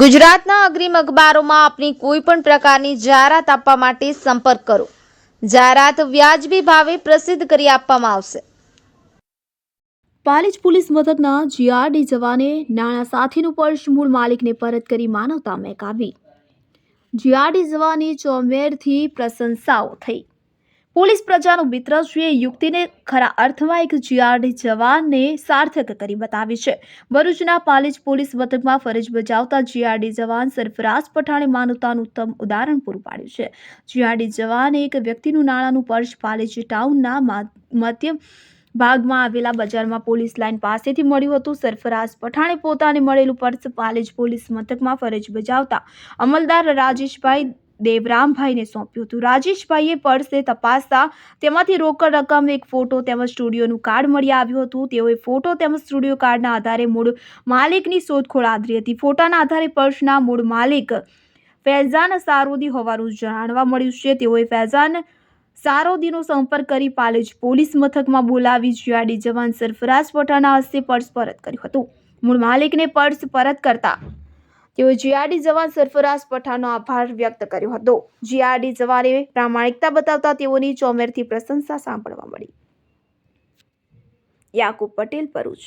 ગુજરાતના અગ્રીમ અખબારોમાં આપની કોઈ પણ પ્રકારની જાહેરાત આપવા માટે સંપર્ક કરો. જાહેરાત વ્યાજબી ભાવે પ્રસિદ્ધ કરી આપવામાં આવશે. પાલેજ પોલીસ મથકના જીઆરડી જવાને નાણાં સાથેનું પર્સ મૂળ માલિકને પરત કરી માનવતા મેકાવી જીઆરડી જવાની ચોમેરથી પ્રશંસાઓ થઈ. પોલીસ પ્રજાનો મિત્ર છે યુક્તિને ખરા અર્થમાં એક જીઆરડી જવાનને સાર્થક કરી બતાવી છે. ભરૂચના પાલેજ પોલીસ મથકમાં ફરજ બજાવતા જીઆરડી જવાન સરફરાઝ પઠાણે માનવતાનું ઉત્તમ ઉદાહરણ પૂરું પાડ્યું છે. જીઆરડી જવાને એક વ્યક્તિનું નાણાંનું પર્સ પાલેજ ટાઉનના મધ્ય ભાગમાં આવેલા બજારમાં પોલીસ લાઇન પાસેથી મળ્યું હતું. સરફરાઝ પઠાણે પોતાને મળેલું પર્સ પાલેજ પોલીસ મથકમાં ફરજ બજાવતા અમલદાર રાજેશભાઈ દેવરામભાઈને સોંપ્યું હતું. રાજેશભાઈએ પર્સને તપાસતા તેમાંથી રોકડ રકમ એક ફોટો તેમજ સ્ટુડિયોનું કાર્ડ મળી આવ્યું હતું. તેઓએ ફોટો તેમજ સ્ટુડિયો કાર્ડના આધારે મૂળ માલિકની શોધખોળ આદરી હતી. ફોટાના આધારે પર્સના મૂળ માલિક ફૈઝાન સારોદી હોવાનું જાણવા મળ્યું છે. તેઓએ ફૈઝાન સારોદીનો સંપર્ક કરી પાલેજ પોલીસ મથકમાં બોલાવી જીઆરડી જવાન સરફરાજ પઠાના હસ્તે પર્સ પરત કર્યું હતું. મૂળ માલિકને પર્સ પરત કરતા તેઓએ જીઆરડી જવાન સરફરાઝ પઠાણનો આભાર વ્યક્ત કર્યો હતો. જીઆરડી જવાને પ્રામાણિકતા બતાવતા તેઓની ચોમેરથી પ્રશંસા સાંભળવા મળી. યાકુબ પટેલ ભરૂચ.